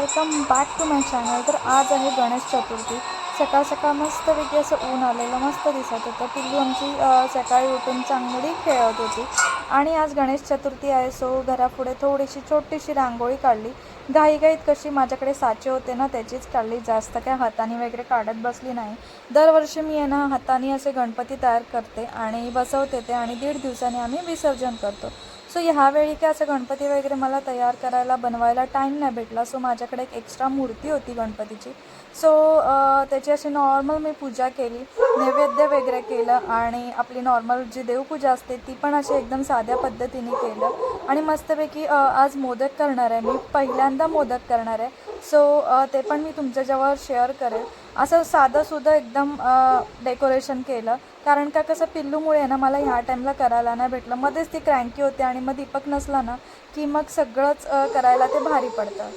Welcome back to my channel तर आज आहे गणेश चतुर्थी. सकाळ सकाळ मस्तपैकी असं ऊन आलेलं मस्त दिसत होतं. पिल्लू आमची सकाळी उठून चांगली खेळत होती. आणि आज गणेश चतुर्थी आहे सो घरापुढे थोडीशी छोटीशी रांगोळी काढली. घाईघाईत कशी माझ्याकडे साचे होते ना त्याचीच काढली. जास्त काय हाताने वगैरे काढत बसली नाही. दरवर्षी मी आहे ना हाताने असे गणपती तयार करते आणि बसवते ते आणि दीड दिवसाने आम्ही विसर्जन करतो. सो ह्यावेळी काय असं गणपती वगैरे मला तयार करायला बनवायला टाईम नाही भेटला. सो माझ्याकडे एक एक्स्ट्रा मूर्ती होती गणपतीची. सो त्याची अशी नॉर्मल मी पूजा केली. नैवेद्य वगैरे केलं आणि आपली नॉर्मल जी देवपूजा असते ती पण अशी एकदम साध्या पद्धतीने केलं. आणि मस्तपैकी आज मोदक करणार आहे. मी पहिल्यांदा मोदक करणार आहे. सो ते पण मी तुमच्याजवळ शेअर करेल. असं साधंसुद्धा एकदम डेकोरेशन केलं. कारण का कसं पिल्लूमुळे ना मला ह्या टाईमला करायला नाही भेटलं. मध्येच ती क्रँकी होते आणि मग दीपक नसला ना की मग सगळंच करायला ते भारी पडतं.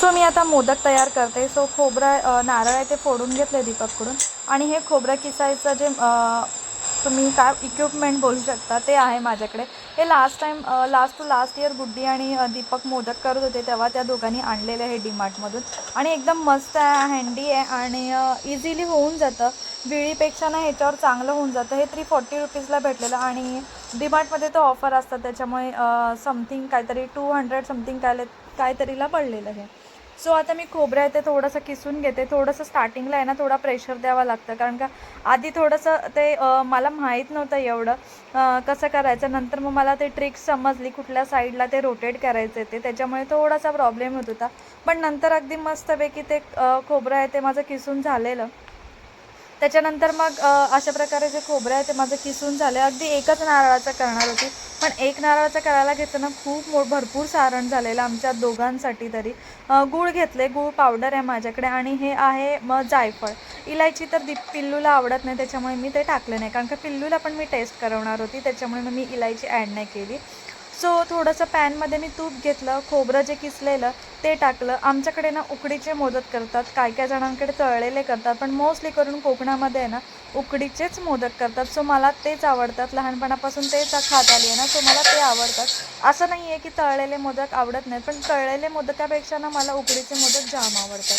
सो मी आता मोदक तयार करते. सो खोबरा नारळ आहे ते फोडून घेतले दीपककडून. आणि हे खोबरं किसायचं जे तुम्ही काय इक्विपमेंट बोलू शकता? ते आहे माझ्याकडे. हे last time last to last year Guddi आणि दीपक मोदक करत होते तेव्हा त्या दोघांनी आणलेले आहे डीमार्टमधून आणि एकदम मस्त आहे हँडी आहे आणि इझिली होऊन जातं. विळीपेक्षा ना ह्याच्यावर चांगलं होऊन जातं. हे थ्री फोर्टी रुपीजला भेटलेलं आणि डीमार्टमध्ये तर ऑफर असतात त्याच्यामुळे समथिंग काहीतरी टू हंड्रेड समथिंग काय काहीतरीला पडलेलं आहे. सो आता मी खोबरं येते ते थोडंसं किसून घेते. थोडंसं स्टार्टिंगला आहे ना थोडा प्रेशर द्यावा लागतं. कारण का आधी थोडंसं ते मला माहीत नव्हतं एवढं. कसं करायचं? नंतर मग मला ते ट्रिक्स समजली कुठल्या साईडला ते रोटेट करायचे ते. त्याच्यामुळे थोडासा प्रॉब्लेम होत होता. पण नंतर अगदी मस्तपैकी ते खोबरं आहे ते माझं किसून झालेलं. त्याच्यानंतर मग अशा प्रकारे जे खोबरं आहे ते माझं किसून झालं. अगदी एकच नारळाचं करणार होती. पण एक नारळाचं करायला घेताना खूप मो भरपूर सारण झालेलं आमच्या दोघांसाठी तरी. गूळ घेतले गूळ पावडर आहे माझ्याकडे आणि हे आहे मग जायफळ. इलायची तर दीप पिल्लूला आवडत नाही त्याच्यामुळे मी ते टाकले नाही. कारण का पिल्लूला पण मी टेस्ट करवणार होती त्याच्यामुळे मग मी इलायची ॲड नाही केली. सो थोडंसं पॅनमध्ये मी तूप घेतलं खोबरं जे किसलेलं ते टाकलं. आमच्याकडे ना उकडीचे मोदक करतात. काय काय जणांकडे तळलेले करतात. पण मोस्टली करून कोकणामध्ये आहे ना उकडीचेच मोदक करतात. सो मला तेच आवडतात. लहानपणापासून तेच खात आली आहे ना सो मला ते आवडतात. असं नाही आहे की तळलेले मोदक आवडत नाहीत. पण तळलेले मोदकापेक्षा ना मला उकडीचे मोदक जाम आवडतात.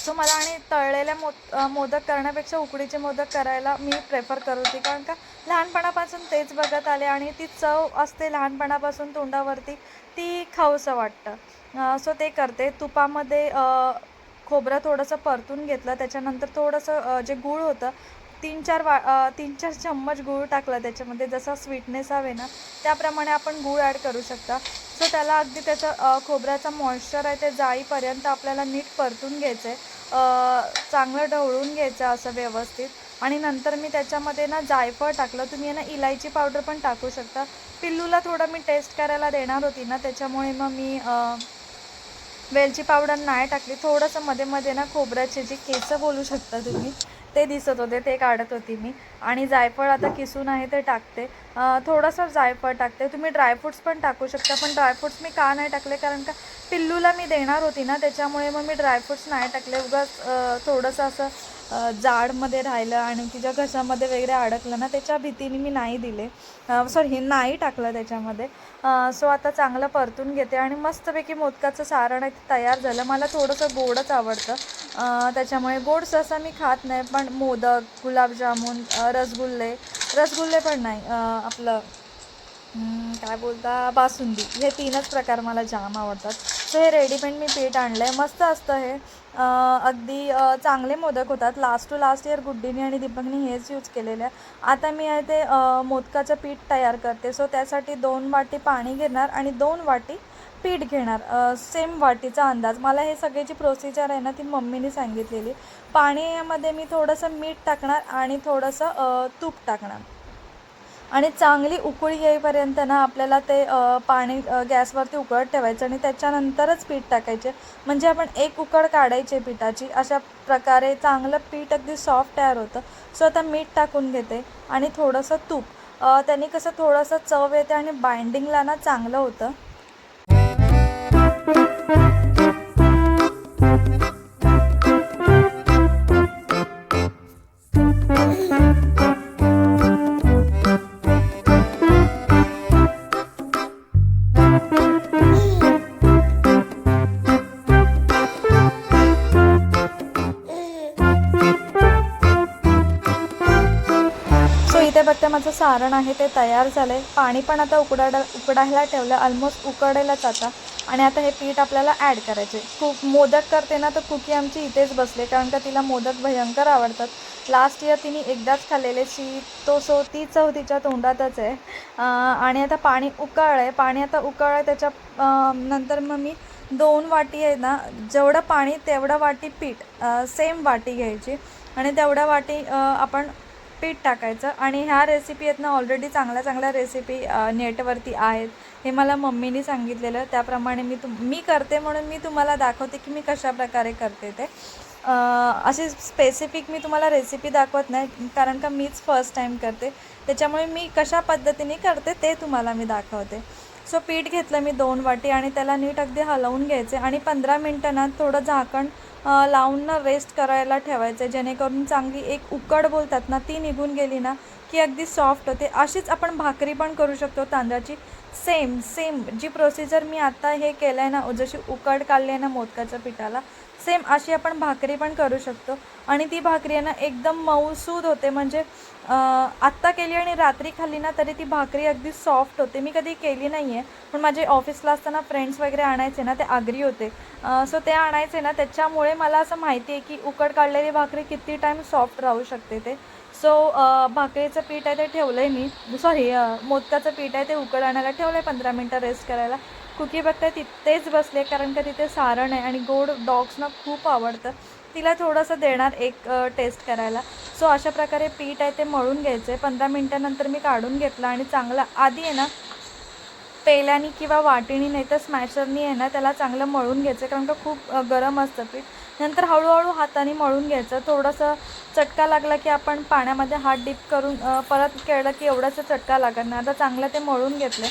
सो मला आणि तळलेल्या मो मोदक करण्यापेक्षा उकडीचे मोदक करायला मी प्रेफर करत होती. कारण का लहानपणापासून तेच बघत आले आणि ती चव असते लहानपणापासून तोंडावरती ती खाऊसं वाटतं. सो ते करते. तुपामध्ये खोबरं थोडंसं परतून घेतलं. त्याच्यानंतर थोडंसं जे गूळ होतं तीन चार वा तीन चार चम्मच गूळ टाकला त्याच्यामध्ये जसा स्वीटनेस हवे ना त्याप्रमाणे आपण गूळ ॲड करू शकता. सो त्याला अगदी त्याचं खोबऱ्याचं खोबऱ्याचा मॉइश्चर आहे ते जाईपर्यंत आपल्याला नीट परतून घ्यायचं आहे चांगलं ढवळून घ्यायचं असं व्यवस्थित. आणि नंतर मी त्याच्यामध्ये ना जायफळ टाकलं. तुम्ही आहे ना इलायची पावडर पण टाकू शकता. पिल्लूला थोडं मी टेस्ट करायला देणार होती ना त्याच्यामुळे मग मी वेलची पावडर नाही टाकली. थोडंसं मध्ये मध्ये ना खोबऱ्याचे जे केसं बोलू शकता तुम्ही ते दिसत होते ते काढत होती मी. आणि जायफळ आता किसून आहे ते टाकते. थोडंसं जायफळ टाकते. तुम्ही ड्रायफ्रुट्स पण टाकू शकता पण ड्रायफ्रुट्स मी का नाही टाकले? कारण का पिल्लूला मी देणार होती ना त्याच्यामुळे मग मी ड्रायफ्रुट्स नाही टाकले. उगाच थोडंसं असं जाडमध्ये राहिलं आणि तिच्या घशामध्ये वगैरे अडकलं ना त्याच्या भीतीने मी नाही दिले. सॉरी नाही टाकलं त्याच्यामध्ये. सो आता चांगलं परतून घेते आणि मस्तपैकी मोदकाचं सारण आहे ते तयार झालं. मला थोडंसं गोडच आवडतं. त्याच्यामुळे गोड सहसा मी खात नाही पण मोदक गुलाबजामुन रसगुल्ले रसगुल्ले पण नाही आपलं काय बोलता बासुंदी हे तीनच प्रकार मला जाम आवडतात. सो हे रेडीमेड मी पीठ आणलं आहे मस्त असतं हे. अगदी चांगले मोदक होतात. लास्ट टू लास्ट इयर गुड्डीने आणि दीपकने हेच यूज केलेलं आहे आता मी आहे ते मोदकाचं पीठ तयार करते. सो त्यासाठी दोन वाटी पाणी घेणार आणि दोन वाटी पीठ घेणार. सेम वाटीचा अंदाज. मला हे सगळ्याची प्रोसिजर आहे ना ती मम्मीने सांगितलेली. पाण्यामध्ये मी थोडंसं मीठ टाकणार आणि थोडंसं तूप टाकणार. आणि चांगली उकळी येईपर्यंत ना आपल्याला ते पाणी गॅसवरती उकळत ठेवायचं आणि त्याच्यानंतरच पीठ टाकायचे. म्हणजे आपण एक उकळ काढायची पिठाची अशा प्रकारे चांगलं पीठ अगदी सॉफ्ट तयार होतं. सो आता मीठ टाकून घेते आणि थोडंसं तूप. अ, त्यांनी कसं थोडंसं चव येते आणि बाइंडिंगला ना चांगलं होतं. सारण आहे ते तयार झालं आहे पाणी पण आता उकडायला उकडायला ठेवलं ऑलमोस्ट उकडेलच आता. आणि आता हे पीठ आपल्याला ॲड करायचे खूप मोदक करते ना तर कुकी आमची इथेच बसले कारण का तिला मोदक भयंकर आवडतात. लास्ट इयर तिने एकदाच खाल्लेले शी तो सो ती चव तिच्या तोंडातच आहे. आणि आता पाणी उकळलं आहे पाणी आता उकळलं आहे त्याच्या नंतर मग मी दोन वाटी आहे ना जेवढं पाणी तेवढं वाटी पीठ सेम वाटी घ्यायची. आणि तेवढ्या वाटी आपण पीठ टाकायचं आणि ह्या रेसिपी आहेत ना ऑलरेडी चांगल्या चांगल्या रेसिपी नेटवरती आहेत. हे मला मम्मीनी सांगितलेलं. त्याप्रमाणे मी तुम मी करते म्हणून मी तुम्हाला दाखवते की मी कशा प्रकारे करते ते. असे अशी स्पेसिफिक मी तुम्हाला रेसिपी दाखवत नाही कारण का मीच फर्स्ट टाईम करते. त्याच्यामुळे मी कशा पद्धतीने करते ते तुम्हाला मी दाखवते. सो पीठ घेतलं मी दोन वाटी आणि त्याला नीट अगदी हलवून घ्यायचे आणि पंधरा मिनटांना थोडं झाकण लावून ना रेस्ट करायला ठेवायचं जेणेकरून चांगली एक उकड बोलतात ना ती निघून गेली ना की अगदी सॉफ्ट होते. अशीच आपण भाकरी पण करू शकतो तांदळाची. सेम सेम जी प्रोसिजर मी आता हे केलं आहे ना जशी उकड काढली आहे ना मोदकाच्या पिठाला सेम अशी आपण भाकरी पण करू शकतो. आणि ती भाकरी आहे ना एकदम मऊसूद होते. म्हणजे आत्ता केली आणि रात्री खाल्ली ना तरी ती भाकरी अगदी सॉफ्ट होते. मी कधी केली नाही आहे पण माझे ऑफिसला असताना फ्रेंड्स वगैरे आणायचे ना ते आगरी होते. सो ते आणायचे ना त्याच्यामुळे मला असं माहिती आहे की उकड काढलेली भाकरी किती टाईम सॉफ्ट राहू शकते ते. सो भाकरीचं पीठ आहे ते ठेवलं आहे मी सॉरी मोदकाचं पीठ आहे ते उकड आणायला ठेवलं आहे पंधरा मिनटं रेस्ट करायला. कुकी बघताय तिथेच बसले कारण का तिथे सारण आहे आणि गोड डॉग्सना खूप आवडतं. तिला थोडंसं देणार एक टेस्ट करायला. सो अशा प्रकारे पीठ आहे ते मळून घ्यायचं आहे पंधरा मिनटानंतर मी काढून घेतलं आणि चांगला आधी आहे ना पेल्यानी किंवा वाटीनी नाही तर स्मॅशरनी आहे ना त्याला चांगलं मळून घ्यायचं कारण का खूप गरम असतं पीठ. नंतर हळूहळू हाताने मळून घ्यायचं. थोडंसं चटका लागला की आपण पाण्यामध्ये हात डिप करून परत केलं की एवढंसं चटका लागत नाही. आता चांगलं ते मळून घेतलं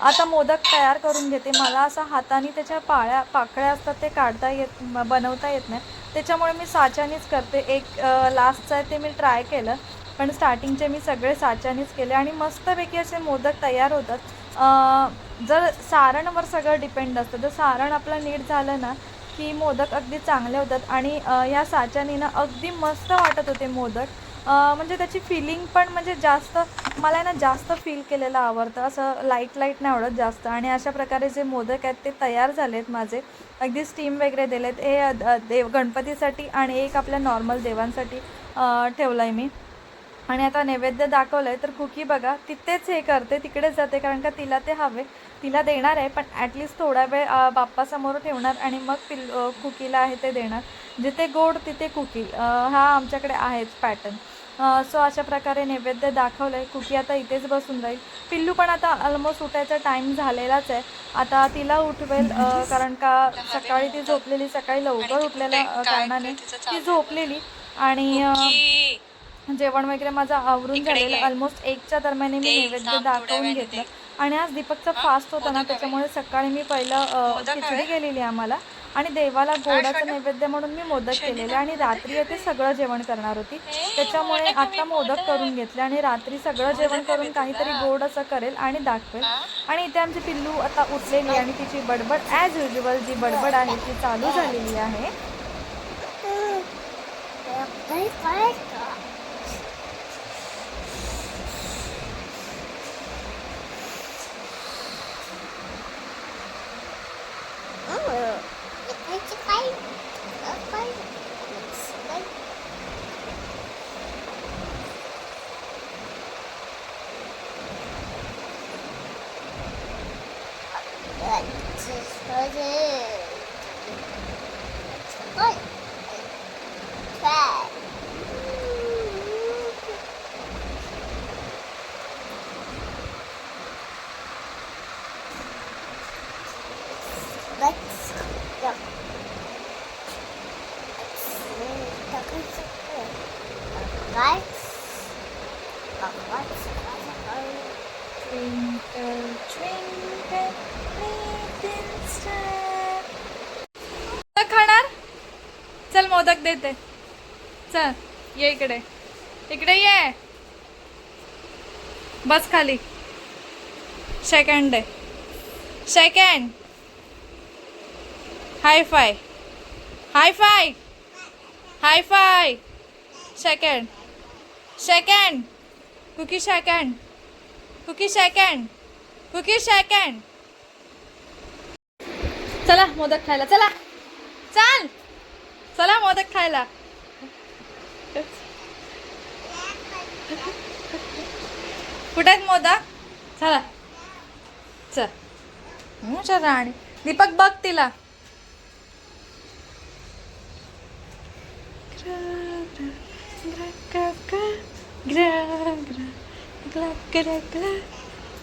आता मोदक तयार करून घेते. मला असं हाताने त्याच्या पाळ्या पाकळ्या असतात ते काढता येत बनवता येत नाही. त्याच्यामुळे मी साच्यानेच करते. एक लास्टचं आहे ते मी ट्राय केलं. पण स्टार्टिंगचे मी सगळे साच्यानेच केले. आणि मस्तपैकी असे मोदक तयार होतात. जर सारणवर सगळं डिपेंड असतं जर सारण आपलं नीट झालं ना की मोदक अगदी चांगले होतात. आणि या ह्या साच्याने ना अगदी मस्त वाटत होते मोदक. म्हणजे त्याची फिलिंग पण म्हणजे जास्त मला आहे ना जास्त फील केलेलं आवडतं. असं लाइट लाइट नाही आवडत जास्त. आणि अशा प्रकारे जे मोदक आहेत ते तयार झाले आहेत माझे. अगदी स्टीम वगैरे दिलेत. हे देव गणपतीसाठी आणि एक आपल्या नॉर्मल देवांसाठी ठेवलं आहे मी. आणि आता नैवेद्य दाखवलं आहे तर कुकी बघा तिथेच हे करते तिकडेच जाते कारण का तिला ते हवे. तिला देणार आहे पण ॲटलिस्ट थोडा वेळ बाप्पासमोर ठेवणार आणि मग पिल कुकीला आहे ते देणार. जिथे गोड तिथे कुकी. हा आमच्याकडे आहेच पॅटर्न सो अशा प्रकारे नैवेद्य दाखवलं आहे कुकी आता इथेच बसून राहील. पिल्लू पण आता ऑलमोस्ट उठायचा टाईम झालेलाच आहे. आता तिला उठवेल कारण का सकाळी ती झोपलेली सकाळी लवकर उठलेल्या कारणाने ती झोपलेली आणि जेवण वगैरे माझं आवरून झालेलं. ऑलमोस्ट एकच्या दरम्याने मी नैवेद्य दाखवून घेतलं. आणि आज दीपकचा? फास्ट होता ना? त्याच्यामुळे सकाळी मी पहिलं खिचडी? केलेली आम्हाला आणि देवाला गोडाचं? नैवेद्य म्हणून मी मोदक केलेले? आणि रात्री ते सगळं जेवण करणार होती त्याच्यामुळे मोदक हवे, आता मोदक. करून घेतले आणि रात्री सगळं जेवण करून? काहीतरी गोड असं करेल आणि दाखवेल? आणि इथे आमची पिल्लू आता उठलेली आणि तिची बडबड ॲज युजल जी बडबड आहे ती चालू झालेली आहे おいし。मोदक देते. चल ये इकडे. इकडे ये. बस खाली. सेकंड आहे second high five high five high five second second cookie second cookie second cookie second चला मोदक खायला. चला. चाल. चला मोदक खायला. कुठे आहेत मोदक? चला. चल. राणी. दीपक बघ तिला. ग्र ग्र ग्र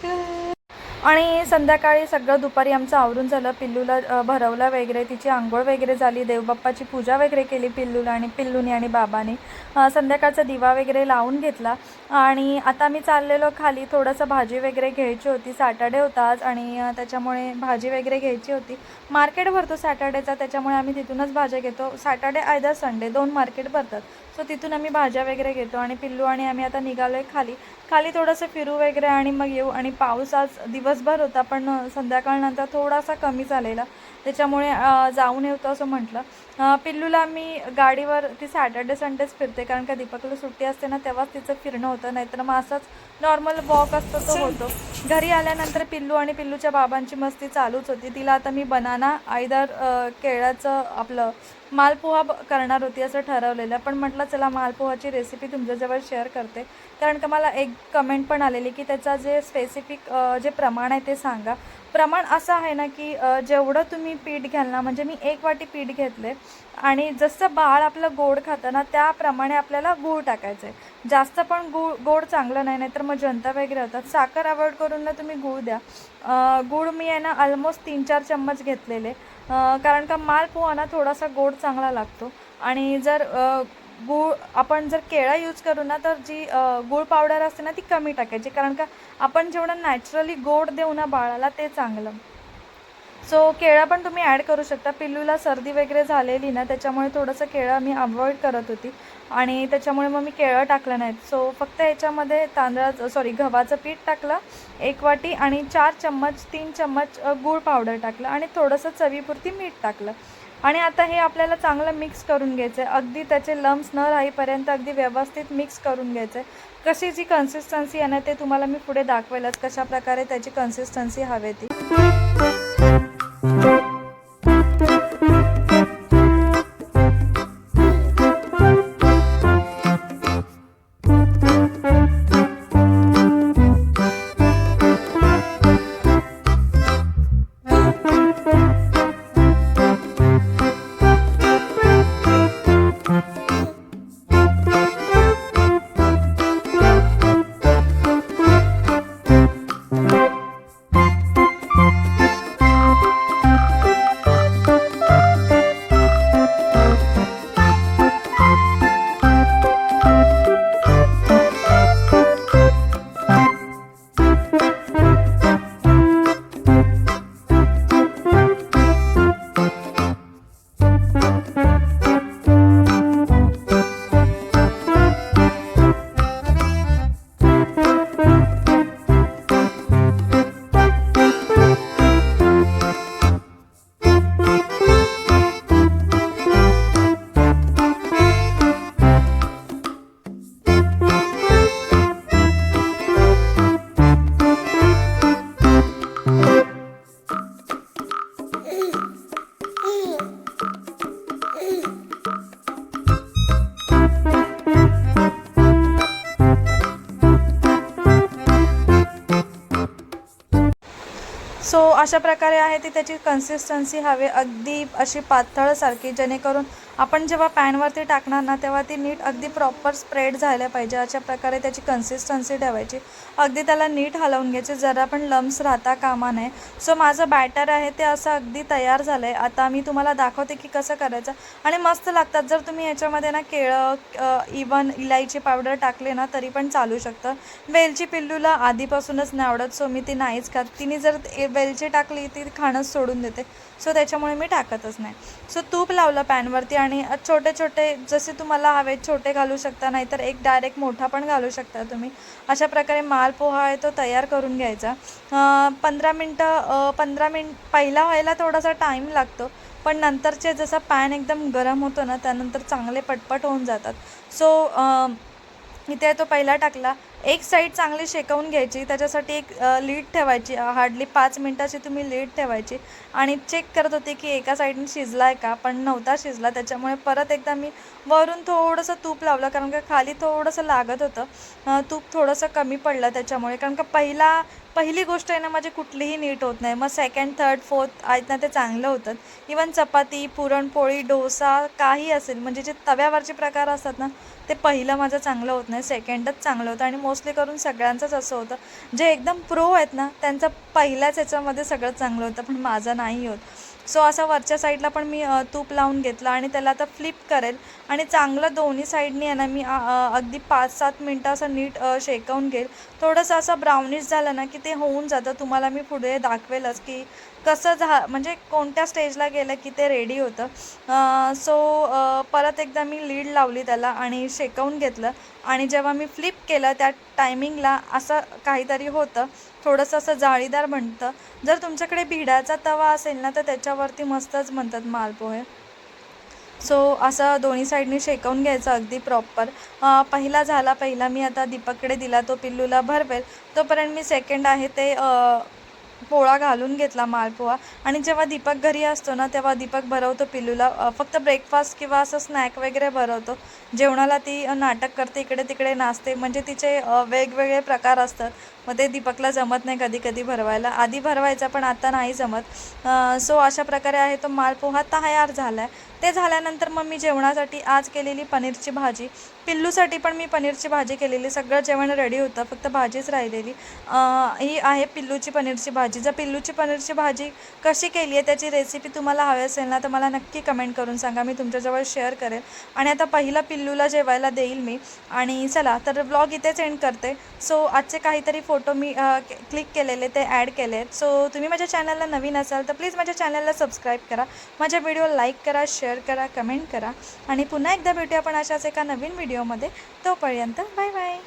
ग्रा. आणि संध्याकाळी सगळं दुपारी आमचं आवरून झालं. पिल्लूला भरवलं वगैरे तिची आंघोळ वगैरे झाली देवबाप्पाची पूजा वगैरे केली पिल्लूला आणि पिल्लूनी आणि बाबाने. संध्याकाळचा दिवा वगैरे लावून घेतला. आणि आता मी चाललेलो खाली थोडंसं भाजी वगैरे घ्यायची होती. सॅटर्डे होता आज आणि त्याच्यामुळे भाजी वगैरे घ्यायची होती. मार्केट भरतो सॅटर्डेचा त्याच्यामुळे आम्ही तिथूनच भाज्या घेतो. सॅटर्डे आयदा संडे दोन मार्केट भरतात. सो तिथून आम्ही भाज्या वगैरे घेतो आणि पिल्लू आणि आम्ही आता निघालो आहे खाली. खाली थोडंसं फिरू वगैरे आणि मग येऊ. आणि पाऊस आज दिवसभर होता पण संध्याकाळनंतर थोडासा कमी झालेला. त्याच्यामुळे जाऊन येतो असं म्हटलं. पिल्लूला मी गाडीवर ती सॅटर्डे संडेच फिरते कारण का दीपकला सुट्टी असते ना तेव्हाच तिचं फिरणं होतं नाहीतर मग असंच नॉर्मल वॉक असतो तो होतो. घरी आल्यानंतर पिल्लू आणि पिल्लूच्या बाबांची मस्ती चालूच होती. तिला आता मी बनाना आयदर केळाचं आपलं मालपोहा करणार होती असं ठरवलेलं. पण म्हटलं चला मालपोहाची रेसिपी तुमच्याजवळ शेअर करते. कारण का मला एक कमेंट पण आलेली की त्याचा जे स्पेसिफिक जे प्रमाण आहे ते सांगा. प्रमाण असं आहे ना की जेवढं तुम्ही पीठ घ्याल ना म्हणजे मी एक वाटी पीठ घेतले आणि जसं बाळ आपलं गोड खातं ना त्याप्रमाणे आपल्याला गूळ टाकायचं आहे. जास्त पण गूळ गोड चांगलं नाही नाहीतर मग जनता वगैरे होतात. साखर अवॉइड करून ना तुम्ही गूळ द्या. गूळ मी आहे ना ऑलमोस्ट तीन चार चम्मच घेतलेले. कारण का मालपोहा ना थोडासा गोड चांगला लागतो. आणि जर गूळ आपण जर केळं यूज करू ना तर जी गूळ पावडर असते ना ती कमी टाकायची. कारण का आपण जेवढं नॅचरली गोड देऊ ना बाळाला ते चांगलं. सो केळं पण तुम्ही ॲड करू शकता. पिल्लूला सर्दी वगैरे झालेली ना त्याच्यामुळे थोडंसं केळं मी अवॉइड करत होती. आणि त्याच्यामुळे मग मी केळं टाकलं नाहीत. सो फक्त याच्यामध्ये तांदळाचं सॉरी गव्हाचं पीठ टाकलं एक वाटी आणि चार चम्मच तीन चम्मच गूळ पावडर टाकलं आणि थोडंसं चवीपुरती मीठ टाकलं. आणि आता हे आपल्याला चांगलं मिक्स करून घ्यायचं आहे अगदी त्याचे लम्स न राहीपर्यंत अगदी व्यवस्थित मिक्स करून घ्यायचं आहे कशी जी कन्सिस्टन्सी आहे ना ते तुम्हाला मी पुढे दाखवेलच कशाप्रकारे त्याची कन्सिस्टन्सी हवी ती. सो अशा प्रकारे आहे ती त्याची कन्सिस्टन्सी हवी. अगदी अशी पातळसारखी जेणेकरून आपण जेव्हा पॅनवरती टाकणार ना तेव्हा ती नीट अगदी प्रॉपर स्प्रेड झाल्या पाहिजे. अशा प्रकारे त्याची कन्सिस्टन्सी ठेवायची. अगदी त्याला नीट हलवून घ्यायची. जरा पण लम्स राहता कामा नये. सो माझं बॅटर आहे ते असं अगदी तयार झालं आहे आता मी तुम्हाला दाखवते की कसं करायचं. आणि मस्त लागतात. जर तुम्ही याच्यामध्ये ना केळं इवन इलायची पावडर टाकले ना तरी पण चालू शकतं. वेलची पिल्लूला आधीपासूनच नाही आवडत. सो मी ती नाहीच खात. तिने जर ए- वेलची टाकली ती खाणंच सोडून देते. सो त्याच्यामुळे मी टाकतच नाही. सो तूप लावलं पॅनवरती आणि छोटे छोटे जसे तुम्हाला हवे छोटे घालू शकता नाहीतर एक डायरेक्ट मोठा पण घालू शकता तुम्ही. अशा प्रकारे माल पोहा आहे तो तयार करून घ्यायचा. पंधरा मिनटं पंधरा मिनट पहिला व्हायला थोडासा टाईम लागतो पण नंतरचे जसा पॅन एकदम गरम होतो ना त्यानंतर चांगले पटपट होऊन जातात. सो इथे तो पहिला टाकला. एक साईड चांगली शेकवून घ्यायची त्याच्यासाठी एक लीड ठेवायची हार्डली पाच मिनटाची तुम्ही लीड ठेवायची आणि चेक करत होते की एका साईडने शिजला आहे का पण नव्हता शिजला त्याच्यामुळे परत एकदा मी वरून थोडंसं तूप लावलं कारण का खाली थोडंसं लागत होतं. तूप थोडंसं कमी पडलं त्याच्यामुळे कारण का पहिला पहिली गोष्ट आहे ना माझी कुठलीही नीट होत नाही. मग सेकंड थर्ड फोर्थ आहेत ना ते चांगलं होतं. इवन चपाती पुरणपोळी डोसा काही असेल म्हणजे जे तव्यावरचे प्रकार असतात ना ते पहिलं माझं चांगलं होत नाही. सेकंडच चांगलं होतं. आणि मोस्टली करून सगळ्यांचंच असं होतं. जे एकदम प्रो आहेत ना त्यांचं पहिल्याच याच्यामध्ये सगळं चांगलं होतं. पण माझं नाही होत. सो असं वरच्या साईडला पण मी तूप लावून घेतलं आणि त्याला आता फ्लिप करेल. आणि चांगलं दोन्ही साईडनी आहे ना मी अगदी पाच सात मिनटं असं नीट शेकवून घेईल. थोडंसं असं ब्राउनिश झालं ना की ते होऊन जातं. तुम्हाला मी पुढे दाखवेलच की कसं झा म्हणजे कोणत्या स्टेजला गेलं की ते रेडी होतं. सो परत एकदा मी लीड लावली त्याला आणि शेकवून घेतलं. आणि जेव्हा मी फ्लिप केलं त्या टायमिंगला असं काहीतरी होतं. थोडंसं असं जाळीदार म्हणतं जर तुमच्याकडे भिडाचा तवा असेल ना तर त्याच्यावरती मस्तच म्हणतात मालपोहे सो असं दोन्ही साईडनी शेकवून घ्यायचं अगदी प्रॉपर पहिला झाला पहिला मी आता दीपककडे दिला तो पिल्लूला भरवेल. तोपर्यंत मी सेकंड आहे ते पोळा घालून घेतला मालपोहा. आणि जेव्हा दीपक घरी असतो ना तेव्हा दीपक भरवतो पिल्लूला. फक्त ब्रेकफास्ट किंवा असं स्नॅक वगैरे भरवतो. जेवणाला ती नाटक करते इकडे तिकडे नाचते. म्हणजे तिचे वेगवेगळे प्रकार असतात. मग ते दीपकला जमत नाही कधी कधी भरवायला. आधी भरवायचा पण आता नाही जमत. सो अशा प्रकारे आहे तो मालपोहा तयार झाला आहे ते झाल्यानंतर मग मी जेवणासाठी आज केलेली पनीरची भाजी पिल्लूसाठी पण मी पनीरची भाजी केलेली. सगळं जेवण रेडी होतं फक्त भाजीच राहिलेली. ही आहे पिल्लूची पनीरची भाजी. जर पिल्लूची पनीरची भाजी कशी केली आहे त्याची रेसिपी तुम्हाला हवी असेल ना तर मला नक्की कमेंट करून सांगा. मी तुमच्याजवळ शेअर करेल. आणि आता पहिला पिल्लूला जेवायला देईल मी. आणि चला तर ब्लॉग इथेच एंड करते. सो आजचे काहीतरी फोटो मी क्लिक केलेले ते ॲड केले आहेत सो तुम्ही माझ्या चॅनलला नवीन असाल तर प्लीज माझ्या चॅनलला सबस्क्राईब करा. माझ्या व्हिडिओ लाईक करा शेअर करा कमेंट करा. आणि पुन्हा एकदा भेटूया आपण अशाच एका नवीन व्हिडिओमध्ये तोपर्यंत बाय बाय